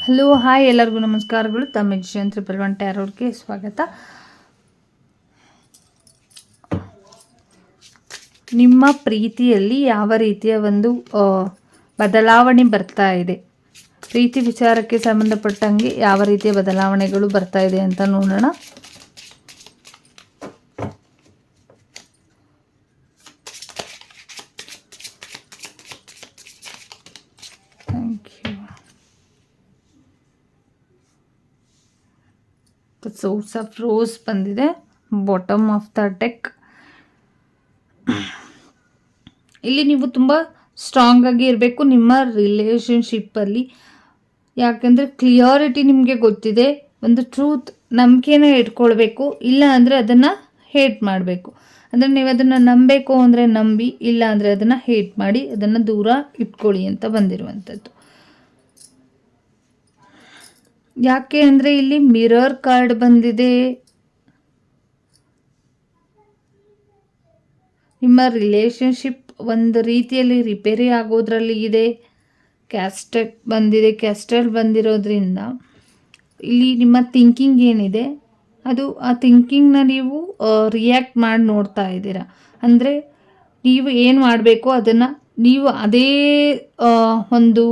Hello hi ಎಲ್ಲರಿಗೂ ನಮಸ್ಕಾರಗಳು. ತಮ್ಮ ತ್ರಿಪಲ್ ಒನ್ ಟ್ಯಾರೋರ್ಗೆ ಸ್ವಾಗತ. ನಿಮ್ಮ ಪ್ರೀತಿಯಲ್ಲಿ ಯಾವ ರೀತಿಯ ಒಂದು ಬದಲಾವಣೆ ಬರ್ತಾ ಇದೆ? ಪ್ರೀತಿ ವಿಚಾರಕ್ಕೆ ಸಂಬಂಧಪಟ್ಟಂಗೆ ಯಾವ ರೀತಿಯ ಬದಲಾವಣೆಗಳು ಬರ್ತಾ ಇದೆ ಅಂತ ನೋಡೋಣ thank you source of rose ಬಂದಿದೆ ಬಾಟಮ್ ಆಫ್ ದ ಟೆಕ್ ಇಲ್ಲಿ ನೀವು ತುಂಬ ಸ್ಟ್ರಾಂಗ್ ಆಗಿ ಇರಬೇಕು ನಿಮ್ಮ ರಿಲೇಷನ್ಶಿಪ್ಪಲ್ಲಿ ಯಾಕಂದರೆ ಕ್ಲಿಯಾರಿಟಿ ನಿಮಗೆ ಗೊತ್ತಿದೆ ಒಂದು ಟ್ರೂತ್ ನಂಬಿಕೆನ ಇಟ್ಕೊಳ್ಬೇಕು ಇಲ್ಲ ಅಂದರೆ ಅದನ್ನು ಹೇಟ್ ಮಾಡಬೇಕು ಅಂದರೆ ನೀವು ಅದನ್ನು ನಂಬಬೇಕು ಅಂದರೆ ನಂಬಿ ಇಲ್ಲ ಅಂದರೆ ಅದನ್ನು ಹೇಟ್ ಮಾಡಿ ಅದನ್ನು ದೂರ ಇಟ್ಕೊಳ್ಳಿ ಅಂತ ಬಂದಿರುವಂಥದ್ದು ಯಾಕೆ ಅಂದರೆ ಇಲ್ಲಿ ಮಿರರ್ ಕಾರ್ಡ್ ಬಂದಿದೆ. ನಿಮ್ಮ ರಿಲೇಷನ್ಶಿಪ್ ಒಂದು ರೀತಿಯಲ್ಲಿ ರಿಪೇರಿ ಆಗೋದ್ರಲ್ಲಿ ಇದೆ. ಕ್ಯಾಸ್ಟಕ್ ಬಂದಿದೆ, ಕ್ಯಾಸ್ಟಲ್ ಬಂದಿರೋದ್ರಿಂದ. ಇಲ್ಲಿ ನಿಮ್ಮ ಥಿಂಕಿಂಗ್ ಏನಿದೆ? ಅದು ಆ ಥಿಂಕಿಂಗ್ನ ನೀವು ರಿಯಾಕ್ಟ್ ಮಾಡಿ ನೋಡ್ತಾ ಇದ್ದೀರಾ. ಅಂದರೆ ನೀವು ಏನು ಮಾಡಬೇಕು ಅದನ್ನು ನೀವು ಅದೇ ಒಂದು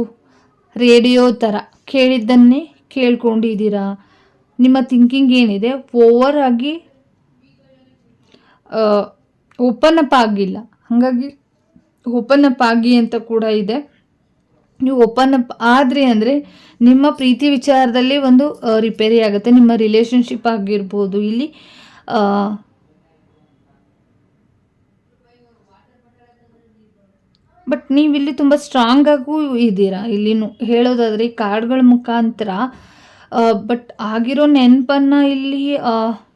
ರೇಡಿಯೋ ಥರ ಕೇಳಿದ್ದನ್ನೇ ಕೇಳ್ಕೊಂಡಿದ್ದೀರಾ? ನಿಮ್ಮ ಥಿಂಕಿಂಗ್ ಏನಿದೆ? ಓವರ್ ಆಗಿ ಓಪನ್ ಅಪ್ ಆಗಿಲ್ಲ. ಹಾಗಾಗಿ ಓಪನ್ ಅಪ್ ಆಗಿ ಅಂತ ಕೂಡ ಇದೆ. ನೀವು ಓಪನ್ ಅಪ್ ಆದರೆ ಅಂದರೆ ನಿಮ್ಮ ಪ್ರೀತಿ ವಿಚಾರದಲ್ಲಿ ಒಂದು ರಿಪೇರಿ ಆಗುತ್ತೆ. ನಿಮ್ಮ ರಿಲೇಷನ್ಶಿಪ್ ಆಗಿರ್ಬೋದು. ಇಲ್ಲಿ ಆ, ಬಟ್ ನೀವು ಇಲ್ಲಿ ತುಂಬ ಸ್ಟ್ರಾಂಗ್ ಆಗೂ ಇದ್ದೀರಾ? ಇಲ್ಲಿ ಹೇಳೋದಾದರೆ ಈ ಕಾರ್ಡ್ಗಳ ಮುಖಾಂತರ ಬಟ್ ಆಗಿರೋ ನೆನಪನ್ನು ಇಲ್ಲಿ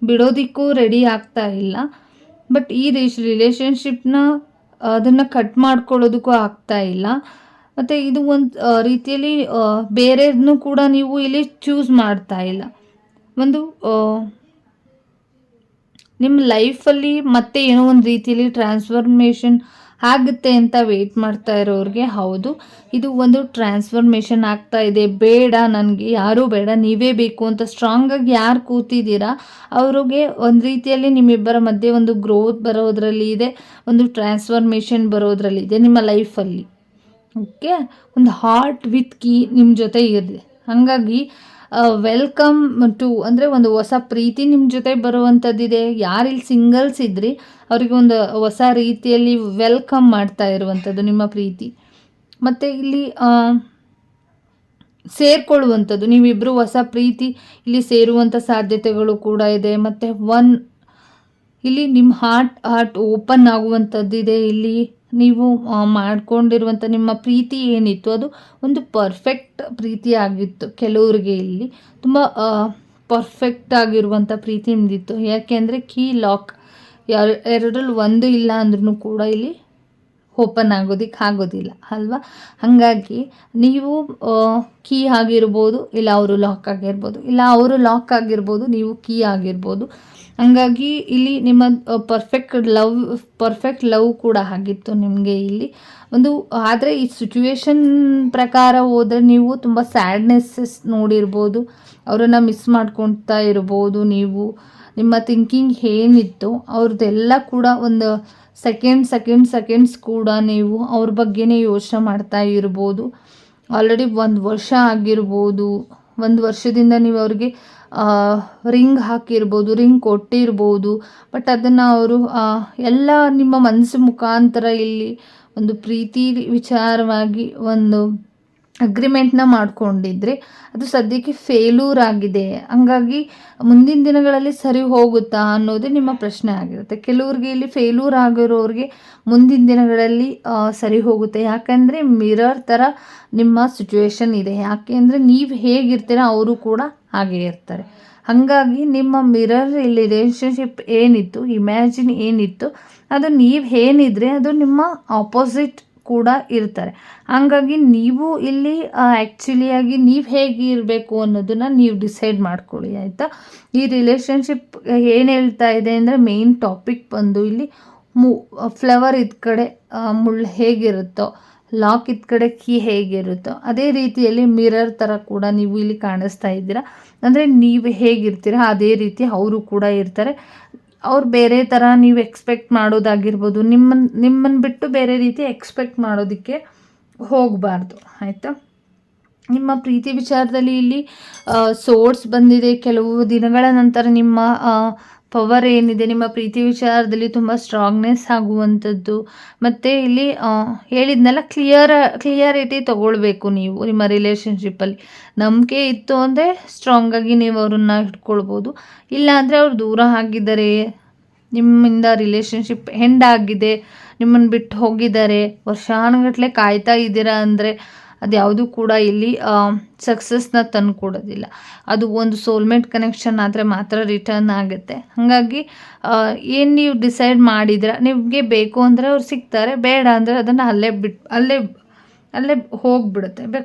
ಬಿಡೋದಕ್ಕೂ ರೆಡಿ ಆಗ್ತಾ ಇಲ್ಲ. ಬಟ್ ಈ ರಿಲೇಷನ್ಶಿಪ್ನ ಅದನ್ನು ಕಟ್ ಮಾಡ್ಕೊಳ್ಳೋದಕ್ಕೂ ಆಗ್ತಾ ಇಲ್ಲ. ಮತ್ತು ಇದು ಒಂದು ರೀತಿಯಲ್ಲಿ ಬೇರೆದನ್ನು ಕೂಡ ನೀವು ಇಲ್ಲಿ ಚೂಸ್ ಮಾಡ್ತಾ ಇಲ್ಲ. ಒಂದು ನಿಮ್ಮ ಲೈಫಲ್ಲಿ ಮತ್ತೆ ಏನೋ ಒಂದು ರೀತಿಯಲ್ಲಿ ಟ್ರಾನ್ಸ್ಫರ್ಮೇಷನ್ ಆಗುತ್ತೆ ಅಂತ ವೆಯ್ಟ್ ಮಾಡ್ತಾ ಇರೋರಿಗೆ ಹೌದು. ಇದು ಒಂದು ಟ್ರಾನ್ಸ್ಫಾರ್ಮೇಷನ್ ಆಗ್ತಾ ಇದೆ. ಬೇಡ ನನಗೆ, ಯಾರೂ ಬೇಡ, ನೀವೇ ಬೇಕು ಅಂತ ಸ್ಟ್ರಾಂಗಾಗಿ ಯಾರು ಕೂತಿದ್ದೀರಾ? ಅವ್ರಿಗೆ ಒಂದು ರೀತಿಯಲ್ಲಿ ನಿಮ್ಮಿಬ್ಬರ ಮಧ್ಯೆ ಒಂದು ಗ್ರೋತ್ ಬರೋದ್ರಲ್ಲಿ ಇದೆ, ಒಂದು ಟ್ರಾನ್ಸ್ಫಾರ್ಮೇಷನ್ ಬರೋದ್ರಲ್ಲಿ ಇದೆ ನಿಮ್ಮ ಲೈಫಲ್ಲಿ ಓಕೆ ಒಂದು ಹಾರ್ಟ್ ವಿತ್ ಕೀ ನಿಮ್ಮ ಜೊತೆ ಇದೆ. ಹಾಗಾಗಿ ವೆಲ್ಕಮ್ ಟು ಅಂದರೆ ಒಂದು ಹೊಸ ಪ್ರೀತಿ ನಿಮ್ಮ ಜೊತೆ ಬರುವಂಥದ್ದಿದೆ ಯಾರಿಲ್ಲಿ ಸಿಂಗಲ್ಸ್ ಇದ್ರಿ, ಅವರಿಗೆ ಒಂದು ಹೊಸ ರೀತಿಯಲ್ಲಿ ವೆಲ್ಕಮ್ ಮಾಡ್ತಾ ಇರುವಂಥದ್ದು ನಿಮ್ಮ ಪ್ರೀತಿ. ಮತ್ತು ಇಲ್ಲಿ ಸೇರ್ಕೊಳ್ಳುವಂಥದ್ದು ನೀವಿಬ್ಬರು ಹೊಸ ಪ್ರೀತಿ ಇಲ್ಲಿ ಸೇರುವಂಥ ಸಾಧ್ಯತೆಗಳು ಕೂಡ ಇದೆ. ಮತ್ತು ಒನ್ ಇಲ್ಲಿ ನಿಮ್ಮ ಹಾರ್ಟ್ ಹಾರ್ಟ್ ಓಪನ್ ಆಗುವಂಥದ್ದಿದೆ ಇಲ್ಲಿ. ನೀವು ಮಾಡಿಕೊಂಡಿರುವಂಥ ನಿಮ್ಮ ಪ್ರೀತಿ ಏನಿತ್ತು? ಅದು ಒಂದು ಪರ್ಫೆಕ್ಟ್ ಪ್ರೀತಿ ಆಗಿತ್ತು ಕೆಲವ್ರಿಗೆ ಇಲ್ಲಿ. ತುಂಬ ಪರ್ಫೆಕ್ಟ್ ಆಗಿರುವಂಥ ಪ್ರೀತಿ ನಿಮ್ದಿತ್ತು. ಯಾಕೆಂದರೆ ಕೀ ಲಾಕ್ ಯಾರು, ಎರಡರಲ್ಲಿ ಒಂದು ಇಲ್ಲ ಅಂದ್ರೂ ಕೂಡ ಇಲ್ಲಿ ಓಪನ್ ಆಗೋದಿಕ್ಕೆ ಆಗೋದಿಲ್ಲ, ಅಲ್ವಾ? ಹಾಗಾಗಿ ನೀವು ಕೀ ಆಗಿರ್ಬೋದು, ಇಲ್ಲ ಅವರು ಲಾಕ್ ಆಗಿರ್ಬೋದು, ಇಲ್ಲ ಅವರು ಲಾಕ್ ಆಗಿರ್ಬೋದು, ನೀವು ಕೀ ಆಗಿರ್ಬೋದು. ಹಾಗಾಗಿ ಇಲ್ಲಿ ನಿಮ್ಮ ಪರ್ಫೆಕ್ಟ್ ಲವ್ ಪರ್ಫೆಕ್ಟ್ ಲವ್ ಕೂಡ ಆಗಿತ್ತು ನಿಮಗೆ ಇಲ್ಲಿ. ಒಂದು, ಆದರೆ ಈ ಸಿಚುವೇಶನ್ ಪ್ರಕಾರ ಹೋದರೆ ನೀವು ತುಂಬ ಸ್ಯಾಡ್ನೆಸ್ಸಸ್ ನೋಡಿರ್ಬೋದು. ಅವರನ್ನು ಮಿಸ್ ಮಾಡ್ಕೊಳ್ತಾ ಇರ್ಬೋದು ನೀವು. ನಿಮ್ಮ ಥಿಂಕಿಂಗ್ ಏನಿತ್ತು ಅವ್ರದ್ದೆಲ್ಲ ಕೂಡ ಒಂದು ಸೆಕೆಂಡ್ ಸೆಕೆಂಡ್ ಸೆಕೆಂಡ್ಸ್ ಕೂಡ ನೀವು ಅವ್ರ ಬಗ್ಗೆನೇ ಯೋಚನೆ ಮಾಡ್ತಾ ಇರ್ಬೋದು. ಆಲ್ರೆಡಿ ಒಂದು ವರ್ಷ ಆಗಿರ್ಬೋದು. ಒಂದು ವರ್ಷದಿಂದ ನೀವು ಅವ್ರಿಗೆ ರಿಂಗ್ ಹಾಕಿರ್ಬೋದು ರಿಂಗ್ ಕೊಟ್ಟಿರ್ಬೋದು. ಬಟ್ ಅದನ್ನು ಅವರು ಎಲ್ಲ ನಿಮ್ಮ ಮನಸ್ಸು ಮುಖಾಂತರ ಇಲ್ಲಿ ಒಂದು ಪ್ರೀತಿ ವಿಚಾರವಾಗಿ ಒಂದು ಅಗ್ರಿಮೆಂಟ್ನ ಮಾಡ್ಕೊಂಡಿದ್ರೆ. ಅದು ಸದ್ಯಕ್ಕೆ ಫೇಲೂರ್ ಆಗಿದೆ. ಹಂಗಾಗಿ ಮುಂದಿನ ದಿನಗಳಲ್ಲಿ ಸರಿ ಹೋಗುತ್ತಾ ಅನ್ನೋದೇ ನಿಮ್ಮ ಪ್ರಶ್ನೆ ಆಗಿರುತ್ತೆ. ಕೆಲವ್ರಿಗೆ ಇಲ್ಲಿ ಫೇಲೂರ್ ಆಗಿರೋರಿಗೆ ಮುಂದಿನ ದಿನಗಳಲ್ಲಿ ಸರಿ ಹೋಗುತ್ತೆ. ಯಾಕಂದರೆ ಮಿರರ್ ಥರ ನಿಮ್ಮ ಸಿಚುವೇಶನ್ ಇದೆ. ಯಾಕೆ ಅಂದರೆ ನೀವು ಹೇಗಿರ್ತೀರ ಅವರು ಕೂಡ ಹಾಗೆ ಇರ್ತಾರೆ. ಹಾಗಾಗಿ ನಿಮ್ಮ ಮಿರರ್ ಇಲ್ಲಿ ರಿಲೇಷನ್ಶಿಪ್ ಏನಿತ್ತು ಇಮ್ಯಾಜಿನ್ ಏನಿತ್ತು, ಅದು ನೀವು ಏನಿದ್ರೆ ಅದು ನಿಮ್ಮ ಆಪೋಸಿಟ್ ಕೂಡ ಇರ್ತಾರೆ. ಹಂಗಾಗಿ ನೀವು ಇಲ್ಲಿ ಆ್ಯಕ್ಚುಲಿಯಾಗಿ ನೀವು ಹೇಗೆ ಇರಬೇಕು ಅನ್ನೋದನ್ನು ನೀವು ಡಿಸೈಡ್ ಮಾಡ್ಕೊಳ್ಳಿ, ಆಯಿತಾ? ಈ ರಿಲೇಷನ್ಶಿಪ್ ಏನು ಹೇಳ್ತಾ ಇದೆ ಅಂದರೆ ಮೇನ್ ಟಾಪಿಕ್ ಬಂದು ಇಲ್ಲಿ ಮು ಫ್ಲವರ್ ಇದ್ದ ಕಡೆ ಮುಳ್ಳು ಹೇಗಿರುತ್ತೋ ಲಾಕ್ ಇದ್ ಕಡೆ ಕೀ ಹೇಗಿರುತ್ತೋ, ಅದೇ ರೀತಿಯಲ್ಲಿ ಮಿರರ್ ಥರ ಕೂಡ ನೀವು ಇಲ್ಲಿ ಕಾಣಿಸ್ತಾ ಇದ್ದೀರಾ. ಅಂದರೆ ನೀವು ಹೇಗಿರ್ತೀರ, ಅದೇ ರೀತಿ ಅವರು ಕೂಡ ಇರ್ತಾರೆ. ಅವ್ರು ಬೇರೆ ಥರ ನೀವು ಎಕ್ಸ್ಪೆಕ್ಟ್ ಮಾಡೋದಾಗಿರ್ಬೋದು. ನಿಮ್ಮನ್ನು ನಿಮ್ಮನ್ನು ಬಿಟ್ಟು ಬೇರೆ ರೀತಿ ಎಕ್ಸ್ಪೆಕ್ಟ್ ಮಾಡೋದಕ್ಕೆ ಹೋಗಬಾರ್ದು. ಆಯಿತಾ? ನಿಮ್ಮ ಪ್ರೀತಿ ವಿಚಾರದಲ್ಲಿ ಇಲ್ಲಿ ಸೋರ್ಸ್ ಬಂದಿದೆ. ಕೆಲವು ದಿನಗಳ ನಂತರ ನಿಮ್ಮ ಪವರ್ ಏನಿದೆ, ನಿಮ್ಮ ಪ್ರೀತಿ ವಿಚಾರದಲ್ಲಿ ತುಂಬ ಸ್ಟ್ರಾಂಗ್ನೆಸ್ ಆಗುವಂಥದ್ದು. ಮತ್ತು ಇಲ್ಲಿ ಹೇಳಿದ್ನೆಲ್ಲ ಕ್ಲಿಯರ್ ಕ್ಲಿಯರಿಟಿ ತೊಗೊಳ್ಬೇಕು ನೀವು ನಿಮ್ಮ ರಿಲೇಷನ್ಶಿಪ್ಪಲ್ಲಿ ನಂಬಿಕೆ ಇತ್ತು ಅಂದರೆ ಸ್ಟ್ರಾಂಗಾಗಿ ನೀವು ಅವ್ರನ್ನ ಇಟ್ಕೊಳ್ಬೋದು. ಇಲ್ಲ ಅಂದರೆ ಅವ್ರು ದೂರ ಆಗಿದ್ದಾರೆ. ನಿಮ್ಮಿಂದ ರಿಲೇಷನ್ಶಿಪ್ ಎಂಡ್ ಆಗಿದೆ. ನಿಮ್ಮನ್ನು ಬಿಟ್ಟು ಹೋಗಿದ್ದಾರೆ. ವರ್ಷಾನುಗಟ್ಟಲೆ ಕಾಯ್ತಾ ಇದ್ದೀರಾ ಅಂದರೆ ಅದು ಯಾವುದೂ ಕೂಡ ಇಲ್ಲಿ ಸಕ್ಸಸ್ನ ತಂದು ಕೊಡೋದಿಲ್ಲ ಅದು ಒಂದು ಸೋಲ್ಮೇಟ್ ಕನೆಕ್ಷನ್ ಆದರೆ ಮಾತ್ರ ರಿಟರ್ನ್ ಆಗುತ್ತೆ. ಹಾಗಾಗಿ ಏನು ನೀವು ಡಿಸೈಡ್ ಮಾಡಿದ್ರೆ, ನಿಮಗೆ ಬೇಕು ಅಂದರೆ ಅವ್ರು ಸಿಗ್ತಾರೆ, ಬೇಡ ಅಂದರೆ ಅದನ್ನು ಅಲ್ಲೇ ಬಿಟ್ಟು ಅಲ್ಲೇ ಅಲ್ಲೇ ಹೋಗಿಬಿಡುತ್ತೆ. ಬೆ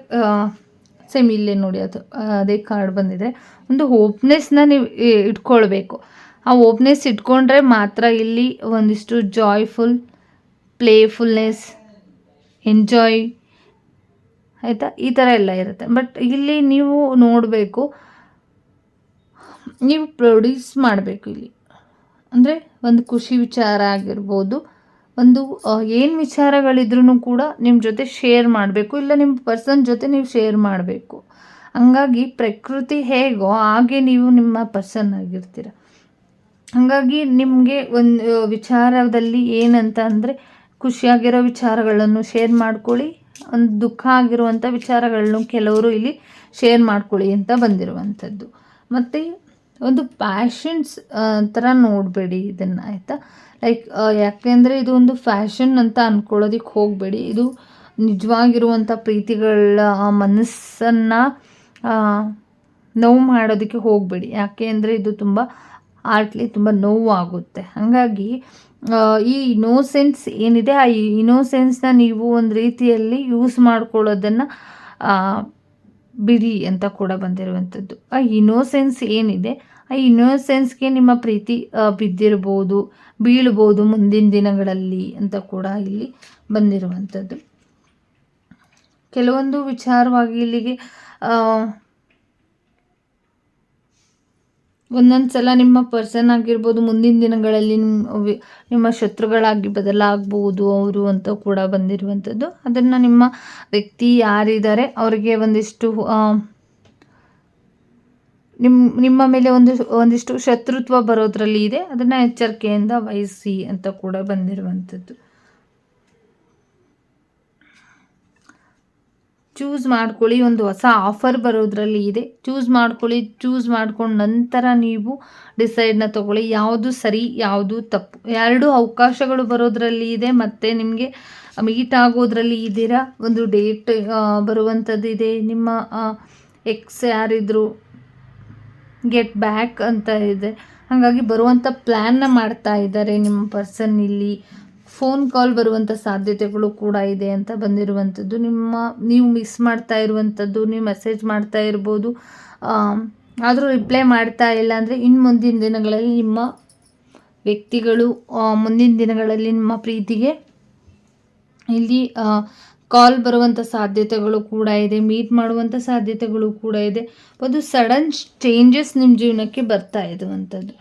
ಸೇಮ್ ಇಲ್ಲೇ ನೋಡಿ, ಅದು, ಅದೇ ಕಾರ್ಡ್ ಬಂದಿದೆ ಒಂದು ಹೋಪ್ನೆಸ್ನ ನೀವು ಇಟ್ಕೊಳ್ಬೇಕು. ಆ ಓಪ್ನೆಸ್ ಇಟ್ಕೊಂಡ್ರೆ ಮಾತ್ರ ಇಲ್ಲಿ ಒಂದಿಷ್ಟು ಜಾಯ್ಫುಲ್ ಪ್ಲೇಫುಲ್ನೆಸ್ ಎಂಜಾಯ್ ಆಯಿತಾ? ಈ ಥರ ಎಲ್ಲ ಇರುತ್ತೆ. ಬಟ್ ಇಲ್ಲಿ ನೀವು ನೋಡಬೇಕು, ನೀವು ಪ್ರೊಡ್ಯೂಸ್ ಮಾಡಬೇಕು ಇಲ್ಲಿ. ಅಂದರೆ ಒಂದು ಖುಷಿ ವಿಚಾರ ಆಗಿರ್ಬೋದು, ಒಂದು ಏನು ವಿಚಾರಗಳಿದ್ರೂ ಕೂಡ ನಿಮ್ಮ ಜೊತೆ ಶೇರ್ ಮಾಡಬೇಕು, ಇಲ್ಲ ನಿಮ್ಮ ಪರ್ಸನ್ ಜೊತೆ ನೀವು ಶೇರ್ ಮಾಡಬೇಕು. ಹಂಗಾಗಿ ಪ್ರಕೃತಿ ಹೇಗೋ ಹಾಗೆ ನೀವು ನಿಮ್ಮ ಪರ್ಸನ್ ಆಗಿರ್ತೀರ. ಹಾಗಾಗಿ ನಿಮಗೆ ಒಂದು, ವಿಚಾರದಲ್ಲಿ ಏನಂತ ಅಂದರೆ ಖುಷಿಯಾಗಿರೋ ವಿಚಾರಗಳನ್ನು ಶೇರ್ ಮಾಡ್ಕೊಳ್ಳಿ. ಒಂದು ದುಃಖ ಆಗಿರುವಂಥ ವಿಚಾರಗಳನ್ನು ಕೆಲವರು ಇಲ್ಲಿ ಶೇರ್ ಮಾಡ್ಕೊಳ್ಳಿ ಅಂತ ಬಂದಿರುವಂಥದ್ದು. ಮತ್ತು ಒಂದು ಪ್ಯಾಷನ್ಸ್ ಥರ ನೋಡಬೇಡಿ ಇದನ್ನು, ಆಯಿತಾ? ಲೈಕ್ ಯಾಕೆಂದರೆ ಇದು ಒಂದು ಫ್ಯಾಷನ್ ಅಂತ ಅಂದ್ಕೊಳ್ಳೋದಕ್ಕೆ ಹೋಗಬೇಡಿ. ಇದು ನಿಜವಾಗಿರುವಂಥ ಪ್ರೀತಿಗಳ ಮನಸ್ಸನ್ನು ನೋವು ಮಾಡೋದಕ್ಕೆ ಹೋಗಬೇಡಿ. ಯಾಕೆ ಅಂದರೆ ಇದು ತುಂಬ, ಆರ್ಟ್ಲಿ ತುಂಬ ನೋವು ಆಗುತ್ತೆ ಹಾಗಾಗಿ ಈ ಇನೋಸೆನ್ಸ್ ಏನಿದೆ, ಆ ಇನೋಸೆನ್ಸ್ನ ನೀವು ಒಂದು ರೀತಿಯಲ್ಲಿ ಯೂಸ್ ಮಾಡ್ಕೊಳ್ಳೋದನ್ನು ಬಿಡಿ ಅಂತ ಕೂಡ ಬಂದಿರುವಂಥದ್ದು. ಆ ಇನೋಸೆನ್ಸ್ ಏನಿದೆ, ಆ ಇನೋಸೆನ್ಸ್ಗೆ ನಿಮ್ಮ ಪ್ರೀತಿ ಬಿದ್ದಿರ್ಬೋದು, ಬೀಳ್ಬೋದು ಮುಂದಿನ ದಿನಗಳಲ್ಲಿ ಅಂತ ಕೂಡ ಇಲ್ಲಿ ಬಂದಿರುವಂಥದ್ದು. ಕೆಲವೊಂದು ವಿಚಾರವಾಗಿ ಇಲ್ಲಿಗೆ ಒಂದೊಂದು ಸಲ ನಿಮ್ಮ ಪರ್ಸನ್ ಆಗಿರ್ಬೋದು, ಮುಂದಿನ ದಿನಗಳಲ್ಲಿ ನಿಮ್ಮ ಶತ್ರುಗಳಾಗಿ ಬದಲಾಗಬಹುದು ಅವರು ಅಂತ ಕೂಡ ಬಂದಿರುವಂಥದ್ದು ಅದನ್ನು ನಿಮ್ಮ ವ್ಯಕ್ತಿ ಯಾರಿದ್ದಾರೆ, ಅವರಿಗೆ ಒಂದಿಷ್ಟು ನಿಮ್ಮ ನಿಮ್ಮ ಮೇಲೆ ಒಂದು, ಒಂದಿಷ್ಟು ಶತ್ರುತ್ವ ಬರೋದ್ರಲ್ಲಿ ಇದೆ. ಅದನ್ನು ಎಚ್ಚರಿಕೆಯಿಂದ ವಹಿಸಿ ಅಂತ ಕೂಡ ಬಂದಿರುವಂಥದ್ದು ಚೂಸ್ ಮಾಡ್ಕೊಳ್ಳಿ, ಒಂದು ಹೊಸ ಆಫರ್ ಬರೋದ್ರಲ್ಲಿ ಇದೆ. ಚೂಸ್ ಮಾಡ್ಕೊಳ್ಳಿ ಚೂಸ್ ಮಾಡ್ಕೊಂಡು ನಂತರ ನೀವು ಡಿಸೈಡ್ನ ತೊಗೊಳ್ಳಿ. ಯಾವುದು ಸರಿ, ಯಾವುದು ತಪ್ಪು. ಎರಡು ಅವಕಾಶಗಳು ಬರೋದ್ರಲ್ಲಿ ಇದೆ ಮತ್ತು ನಿಮಗೆ ಮೀಟ್ ಆಗೋದ್ರಲ್ಲಿ ಇದ್ದೀರಾ? ಒಂದು ಡೇಟ್ ಬರುವಂಥದ್ದು ಇದೆ. ನಿಮ್ಮ ಎಕ್ಸ್ ಯಾರಿದ್ರು ಗೆಟ್ ಬ್ಯಾಕ್ ಅಂತ ಇದೆ. ಹಾಗಾಗಿ ಬರುವಂಥ ಪ್ಲ್ಯಾನ್ನ ಮಾಡ್ತಾ ಇದ್ದಾರೆ ನಿಮ್ಮ ಪರ್ಸನ್ ಇಲ್ಲಿ. ಫೋನ್ ಕಾಲ್ ಬರುವಂಥ ಸಾಧ್ಯತೆಗಳು ಕೂಡ ಇದೆ ಅಂತ ಬಂದಿರುವಂಥದ್ದು. ನಿಮ್ಮ, ನೀವು ಮಿಸ್ ಮಾಡ್ತಾ ಇರುವಂಥದ್ದು, ನೀವು ಮೆಸೇಜ್ ಮಾಡ್ತಾ ಇರ್ಬೋದು ಆದರೂ ರಿಪ್ಲೈ ಮಾಡ್ತಾ ಇಲ್ಲ ಅಂದರೆ ಇನ್ನು ಮುಂದಿನ ದಿನಗಳಲ್ಲಿ ನಿಮ್ಮ ವ್ಯಕ್ತಿಗಳು ಮುಂದಿನ ದಿನಗಳಲ್ಲಿ ನಿಮ್ಮ ಪ್ರೀತಿಗೆ ಇಲ್ಲಿ ಕಾಲ್ ಬರುವಂಥ ಸಾಧ್ಯತೆಗಳು ಕೂಡ ಇದೆ ಮೀಟ್ ಮಾಡುವಂಥ ಸಾಧ್ಯತೆಗಳು ಕೂಡ ಇದೆ. ಒಂದು ಸಡನ್ ಚೇಂಜಸ್ ನಿಮ್ಮ ಜೀವನಕ್ಕೆ ಬರ್ತಾ ಇರುವಂಥದ್ದು.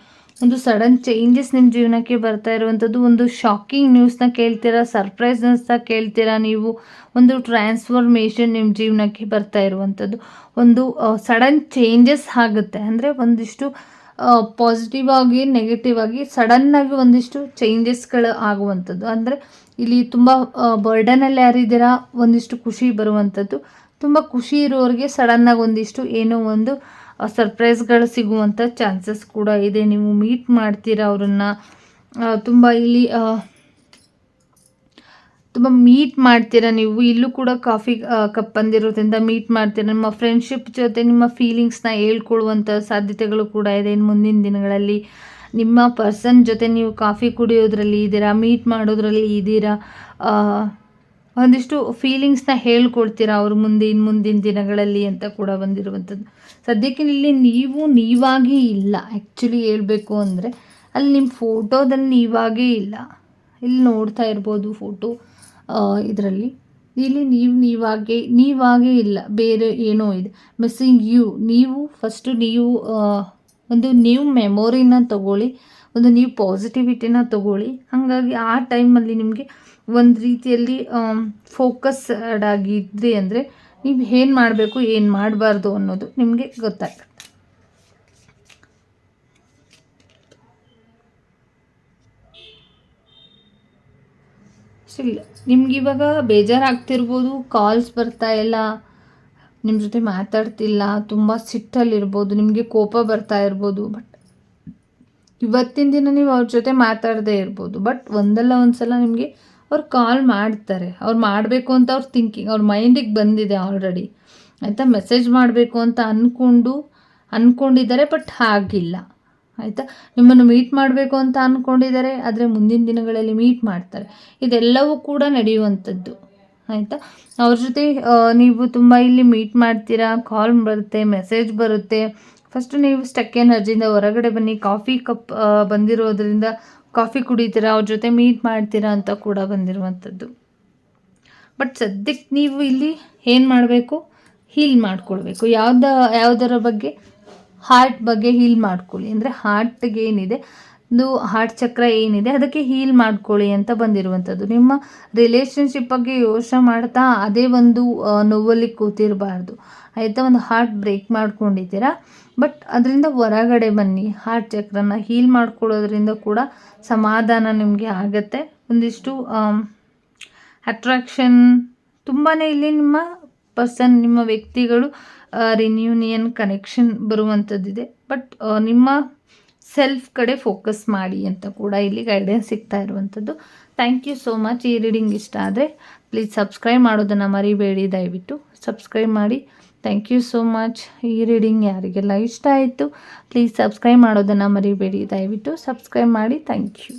ಒಂದು ಸಡನ್ ಚೇಂಜಸ್ ನಿಮ್ಮ ಜೀವನಕ್ಕೆ ಬರ್ತಾ ಇರುವಂಥದ್ದು ಒಂದು ಶಾಕಿಂಗ್ ನ್ಯೂಸ್ನ ಕೇಳ್ತೀರಾ ಸರ್ಪ್ರೈಸ್ ನ್ಯೂಸ್ನ ಕೇಳ್ತೀರಾ ನೀವು? ಒಂದು ಟ್ರಾನ್ಸ್ಫಾರ್ಮೇಷನ್ ನಿಮ್ಮ ಜೀವನಕ್ಕೆ ಬರ್ತಾ ಇರುವಂಥದ್ದು ಒಂದು ಸಡನ್ ಚೇಂಜಸ್ ಆಗುತ್ತೆ. ಅಂದರೆ ಒಂದಿಷ್ಟು ಪಾಸಿಟಿವ್ ಆಗಿ ನೆಗೆಟಿವ್ ಆಗಿ ಸಡನ್ನಾಗಿ ಒಂದಿಷ್ಟು ಚೇಂಜಸ್ಗಳು ಆಗುವಂಥದ್ದು ಅಂದರೆ ಇಲ್ಲಿ ತುಂಬ ಬರ್ಡನಲ್ಲಿ ಯಾರಿದ್ದೀರಾ, ಒಂದಿಷ್ಟು ಖುಷಿ ಬರುವಂಥದ್ದು ತುಂಬ ಖುಷಿ ಇರೋರಿಗೆ ಸಡನ್ನಾಗಿ ಒಂದಿಷ್ಟು ಏನೋ ಒಂದು ಸರ್ಪ್ರೈಸ್ಗಳು ಸಿಗುವಂಥ ಚಾನ್ಸಸ್ ಕೂಡ ಇದೆ. ನೀವು ಮೀಟ್ ಮಾಡ್ತೀರಾ ಅವರನ್ನು. ತುಂಬ ಇಲ್ಲಿ ತುಂಬ ಮೀಟ್ ಮಾಡ್ತೀರಾ ನೀವು. ಇಲ್ಲೂ ಕೂಡ ಕಾಫಿ ಕಪ್ ಬಂದಿರೋದ್ರಿಂದ ಮೀಟ್ ಮಾಡ್ತೀರಾ. ನಿಮ್ಮ ಫ್ರೆಂಡ್ಶಿಪ್ ಜೊತೆ ನಿಮ್ಮ ಫೀಲಿಂಗ್ಸ್ನ ಹೇಳ್ಕೊಳ್ಳುವಂಥ ಸಾಧ್ಯತೆಗಳು ಕೂಡ ಇದೆ ಇನ್ನು ಮುಂದಿನ ದಿನಗಳಲ್ಲಿ. ನಿಮ್ಮ ಪರ್ಸನ್ ಜೊತೆ ನೀವು ಕಾಫಿ ಕುಡಿಯೋದ್ರಲ್ಲಿ ಇದ್ದೀರಾ ಮೀಟ್ ಮಾಡೋದ್ರಲ್ಲಿ ಇದ್ದೀರಾ ಒಂದಿಷ್ಟು ಫೀಲಿಂಗ್ಸ್ನ ಹೇಳ್ಕೊಡ್ತೀರಾ ಅವ್ರ ಮುಂದೆ ಇನ್ನು ಮುಂದಿನ ದಿನಗಳಲ್ಲಿ ಅಂತ ಕೂಡ ಬಂದಿರುವಂಥದ್ದು. ಸದ್ಯಕ್ಕೆ ಇಲ್ಲಿ ನೀವು ನೀವಾಗಿ ಇಲ್ಲ. ಆ್ಯಕ್ಚುಲಿ ಹೇಳಬೇಕು ಅಂದರೆ ಅಲ್ಲಿ ನಿಮ್ಮ ಫೋಟೋದಲ್ಲಿ ನೀವಾಗೇ ಇಲ್ಲ. ಇಲ್ಲಿ ನೋಡ್ತಾ ಇರ್ಬೋದು ಫೋಟೋ ಇದರಲ್ಲಿ. ಇಲ್ಲಿ ನೀವು ನೀವಾಗೆ, ನೀವಾಗೇ ಇಲ್ಲ. ಬೇರೆ ಏನೋ ಇದೆ. ಮಿಸ್ಸಿಂಗ್ ಯು ನೀವು ಫಸ್ಟು ನೀವು ಒಂದು ನ್ಯೂ ಮೆಮೊರಿನ ತಗೊಳ್ಳಿ. ಒಂದು ನ್ಯೂ ಪಾಸಿಟಿವಿಟಿನ ತಗೊಳ್ಳಿ. ಹಾಗಾಗಿ ಆ ಟೈಮಲ್ಲಿ ನಿಮಗೆ ಒಂದು ರೀತಿಯಲ್ಲಿ ಫೋಕಸ್ಡ್ ಆಗಿದ್ರಿ ಅಂದರೆ ನೀವು ಏನು ಮಾಡಬೇಕು, ಏನು ಮಾಡಬಾರ್ದು ಅನ್ನೋದು ನಿಮಗೆ ಗೊತ್ತಾಗುತ್ತೆ ಇಲ್ಲ ನಿಮ್ಗೆ ಇವಾಗ ಬೇಜಾರಾಗ್ತಿರ್ಬೋದು ಕಾಲ್ಸ್ ಬರ್ತಾ ಇಲ್ಲ ನಿಮ್ಮ ಜೊತೆ ಮಾತಾಡ್ತಿಲ್ಲ, ತುಂಬ ಸಿಟ್ಟಲ್ಲಿರ್ಬೋದು, ನಿಮಗೆ ಕೋಪ ಬರ್ತಾ ಇರ್ಬೋದು ಬಟ್ ಇವತ್ತಿನ ದಿನ ನೀವು ಅವ್ರ ಜೊತೆ ಮಾತಾಡದೇ ಇರ್ಬೋದು ಬಟ್ ಒಂದಲ್ಲ ಒಂದು ಸಲ ನಿಮಗೆ ಅವ್ರು ಕಾಲ್ ಮಾಡ್ತಾರೆ. ಅವ್ರು ಮಾಡಬೇಕು ಅಂತ ಅವ್ರ ಥಿಂಕಿಂಗ್ ಅವ್ರ ಮೈಂಡಿಗೆ ಬಂದಿದೆ ಆಲ್ರೆಡಿ ಆಯಿತಾ? ಮೆಸೇಜ್ ಮಾಡಬೇಕು ಅಂತ ಅಂದ್ಕೊಂಡು ಅಂದ್ಕೊಂಡಿದ್ದಾರೆ ಬಟ್ ಆಗಿಲ್ಲ ಆಯಿತಾ? ನಿಮ್ಮನ್ನು ಮೀಟ್ ಮಾಡಬೇಕು ಅಂತ ಅಂದ್ಕೊಂಡಿದ್ದಾರೆ ಆದರೆ ಮುಂದಿನ ದಿನಗಳಲ್ಲಿ ಮೀಟ್ ಮಾಡ್ತಾರೆ. ಇದೆಲ್ಲವೂ ಕೂಡ ನಡೆಯುವಂಥದ್ದು. ಆಯಿತಾ? ಅವ್ರ ಜೊತೆ ನೀವು ತುಂಬ ಇಲ್ಲಿ ಮೀಟ್ ಮಾಡ್ತೀರಾ ಕಾಲ್ ಬರುತ್ತೆ ಮೆಸೇಜ್ ಬರುತ್ತೆ. ಫಸ್ಟು ನೀವು ಸ್ಟಕ್ ಎನರ್ಜಿಯಿಂದ ಹೊರಗಡೆ ಬನ್ನಿ ಕಾಫಿ ಕಪ್ ಬಂದಿರೋದ್ರಿಂದ ಕಾಫಿ ಕುಡಿತೀರಾ? ಅವ್ರ ಜೊತೆ ಮೀಟ್ ಮಾಡ್ತೀರಾ ಅಂತ ಕೂಡ ಬಂದಿರುವಂಥದ್ದು. ಬಟ್ ಸದ್ಯಕ್ಕೆ ನೀವು ಇಲ್ಲಿ ಏನು ಮಾಡಬೇಕು? ಹೀಲ್ ಮಾಡ್ಕೊಳ್ಬೇಕು. ಯಾವ್ದ, ಯಾವುದರ ಬಗ್ಗೆ? ಹಾರ್ಟ್ ಬಗ್ಗೆ ಹೀಲ್ ಮಾಡ್ಕೊಳ್ಳಿ ಅಂದರೆ ಹಾರ್ಟ್ಗೆ ಏನಿದೆ? ಒಂದು ಹಾರ್ಟ್ ಚಕ್ರ ಏನಿದೆ, ಅದಕ್ಕೆ ಹೀಲ್ ಮಾಡ್ಕೊಳ್ಳಿ ಅಂತ ಬಂದಿರುವಂಥದ್ದು. ನಿಮ್ಮ ರಿಲೇಷನ್ಶಿಪ್ ಬಗ್ಗೆ ಯೋಚನೆ ಮಾಡ್ತಾ ಅದೇ ಒಂದು ನೋವಲ್ಲಿ ಕೂತಿರಬಾರ್ದು. ಆಯಿತಾ? ಒಂದು ಹಾರ್ಟ್ ಬ್ರೇಕ್ ಮಾಡ್ಕೊಂಡಿದ್ದೀರಾ? ಬಟ್ ಅದರಿಂದ ಹೊರಗಡೆ ಬನ್ನಿ. ಹಾರ್ಟ್ ಚಕ್ರನ ಹೀಲ್ ಮಾಡ್ಕೊಳ್ಳೋದ್ರಿಂದ ಕೂಡ ಸಮಾಧಾನ ನಿಮಗೆ ಆಗುತ್ತೆ. ಒಂದಿಷ್ಟು ಅಟ್ರಾಕ್ಷನ್ ತುಂಬಾ ಇಲ್ಲಿ ನಿಮ್ಮ ಪರ್ಸನ್ ನಿಮ್ಮ ವ್ಯಕ್ತಿಗಳು ರಿನ್ಯೂನಿಯನ್ ಕನೆಕ್ಷನ್ ಬರುವಂಥದ್ದಿದೆ. ಬಟ್ ನಿಮ್ಮ ಸೆಲ್ಫ್ ಕಡೆ ಫೋಕಸ್ ಮಾಡಿ ಅಂತ ಕೂಡ ಇಲ್ಲಿ ಗೈಡೆನ್ಸ್ ಸಿಗ್ತಾ ಇರುವಂಥದ್ದು. ಥ್ಯಾಂಕ್ ಯು ಸೋ ಮಚ್ ಈ ರೀಡಿಂಗ್ ಇಷ್ಟ ಆದರೆ ಪ್ಲೀಸ್ ಸಬ್ಸ್ಕ್ರೈಬ್ ಮಾಡೋದನ್ನು ಮರಿಬೇಡಿ. ದಯವಿಟ್ಟು ಸಬ್ಸ್ಕ್ರೈಬ್ ಮಾಡಿ. ಥ್ಯಾಂಕ್ ಯು ಸೋ ಮಚ್ ಈ ರೀಡಿಂಗ್ ಯಾರಿಗೆಲ್ಲ ಇಷ್ಟ ಆಯಿತು ಪ್ಲೀಸ್ ಸಬ್ಸ್ಕ್ರೈಬ್ ಮಾಡೋದನ್ನು ಮರಿಬೇಡಿ. ದಯವಿಟ್ಟು ಸಬ್ಸ್ಕ್ರೈಬ್ ಮಾಡಿ. Thank you